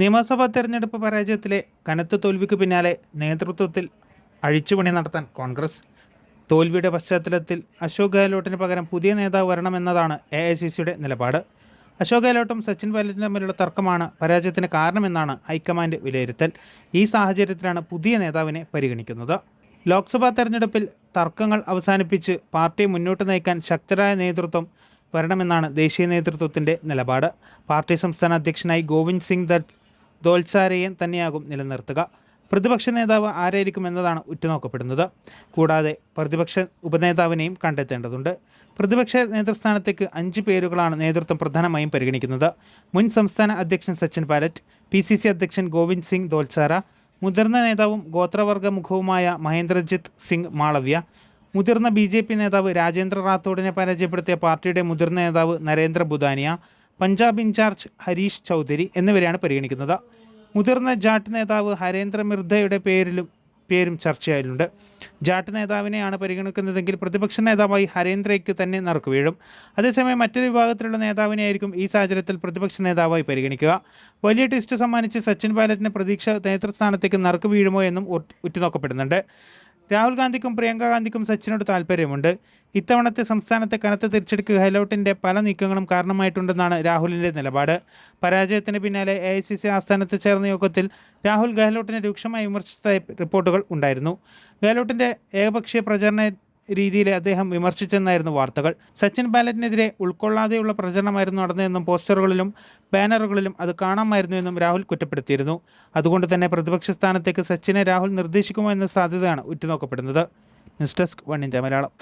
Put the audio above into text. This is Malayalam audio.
നിയമസഭാ തെരഞ്ഞെടുപ്പ് പരാജയത്തിലെ കനത്ത തോൽവിക്ക് പിന്നാലെ നേതൃത്വത്തിൽ അഴിച്ചുപണി നടത്താൻ കോൺഗ്രസ്. തോൽവിയുടെ പശ്ചാത്തലത്തിൽ അശോക് ഗെഹ്ലോട്ടിന് പകരം പുതിയ നേതാവ് വരണമെന്നതാണ് എ ഐ സി സിയുടെ നിലപാട്. അശോക് ഗെഹ്ലോട്ടും സച്ചിൻ പൈലറ്റും തമ്മിലുള്ള തർക്കമാണ് പരാജയത്തിന് കാരണമെന്നാണ് ഹൈക്കമാൻഡ് വിലയിരുത്തൽ. ഈ സാഹചര്യത്തിലാണ് പുതിയ നേതാവിനെ പരിഗണിക്കുന്നത്. ലോക്സഭാ തെരഞ്ഞെടുപ്പിൽ തർക്കങ്ങൾ അവസാനിപ്പിച്ച് പാർട്ടി മുന്നോട്ട് നയിക്കാൻ ശക്തരായ നേതൃത്വം വരണമെന്നാണ് ദേശീയ നേതൃത്വത്തിന്റെ നിലപാട്. പാർട്ടി സംസ്ഥാന അധ്യക്ഷനായി ഗോവിന്ദ് സിംഗ് ദത്ത് ദോൽസാരയെ തന്നെയാകും നിലനിർത്തുക. പ്രതിപക്ഷ നേതാവ് ആരായിരിക്കും എന്നതാണ് ഉറ്റുനോക്കപ്പെടുന്നത്. കൂടാതെ പ്രതിപക്ഷ ഉപനേതാവിനെയും കണ്ടെത്തേണ്ടതുണ്ട്. പ്രതിപക്ഷ നേതൃസ്ഥാനത്തേക്ക് അഞ്ച് പേരുകളാണ് നേതൃത്വം പ്രധാനമായും പരിഗണിക്കുന്നത്. മുൻ സംസ്ഥാന അധ്യക്ഷൻ Sachin Pilot P C C അധ്യക്ഷൻ ഗോവിന്ദ് സിംഗ് ദോൽസാര മുതിർന്ന നേതാവും ഗോത്രവർഗ മുഖവുമായ മഹേന്ദ്രജിത്ത് സിംഗ് മാളവ്യ മുതിർന്ന ബി നേതാവ് രാജേന്ദ്ര റാത്തോഡിനെ പരാജയപ്പെടുത്തിയ പാർട്ടിയുടെ മുതിർന്ന നേതാവ് നരേന്ദ്ര ബുദാനിയ പഞ്ചാബ് ഇൻചാർജ് ഹരീഷ് ചൗധരി എന്നിവരെയാണ് പരിഗണിക്കുന്നത്. മുതിർന്ന ജാട്ട് നേതാവ് ഹരേന്ദ്ര മിർദയുടെ പേരിലും പേരും ചർച്ചയായിട്ടുണ്ട്. ജാട്ട് നേതാവിനെയാണ് പരിഗണിക്കുന്നതെങ്കിൽ പ്രതിപക്ഷ നേതാവായി ഹരേന്ദ്രയ്ക്ക് തന്നെ നറുക്ക് വീഴും. അതേസമയം മറ്റൊരു വിഭാഗത്തിലുള്ള നേതാവിനെയായിരിക്കും ഈ സാഹചര്യത്തിൽ പ്രതിപക്ഷ നേതാവായി പരിഗണിക്കുക. വലിയ ടെസ്റ്റ് സമ്മാനിച്ച് സച്ചിൻ പൈലറ്റിന് പ്രതീക്ഷ നേതൃസ്ഥാനത്തേക്ക് നറുക്ക് വീഴുമോ എന്നും ഉറ്റുനോക്കപ്പെടുന്നുണ്ട്. രാഹുൽ ഗാന്ധിക്കും പ്രിയങ്ക ഗാന്ധിക്കും സച്ചിനോട് താല്പര്യമുണ്ട്. ഇത്തവണത്തെ സംസ്ഥാനത്തെ കനത്ത തിരിച്ചെടുക്ക് ഗെഹ്ലോട്ടിന്റെ പല നീക്കങ്ങളും കാരണമായിട്ടുണ്ടെന്നാണ് രാഹുലിന്റെ നിലപാട്. പരാജയത്തിന് പിന്നാലെ എ ഐ സി സി ആസ്ഥാനത്ത് ചേർന്ന യോഗത്തിൽ രാഹുൽ ഗെഹ്ലോട്ടിനെ രൂക്ഷമായി വിമർശിച്ച റിപ്പോർട്ടുകൾ ഉണ്ടായിരുന്നു. ഗെഹ്ലോട്ടിന്റെ ഏകപക്ഷീയ പ്രചരണ രീതിയിൽ അദ്ദേഹം വിമർശിച്ചെന്നായിരുന്നു വാർത്തകൾ. സച്ചിൻ പൈലറ്റിനെതിരെ ഉൾക്കൊള്ളാതെയുള്ള പ്രചരണമായിരുന്നു നടന്നതെന്നും പോസ്റ്ററുകളിലും ബാനറുകളിലും അത് കാണാമായിരുന്നുവെന്നും രാഹുൽ കുറ്റപ്പെടുത്തിയിരുന്നു. അതുകൊണ്ട് തന്നെ പ്രതിപക്ഷ സ്ഥാനത്തേക്ക് സച്ചിനെ രാഹുൽ നിർദ്ദേശിക്കുമോ എന്ന സാധ്യതയാണ് ഉറ്റുനോക്കപ്പെടുന്നത്. News desk one India Malayalam.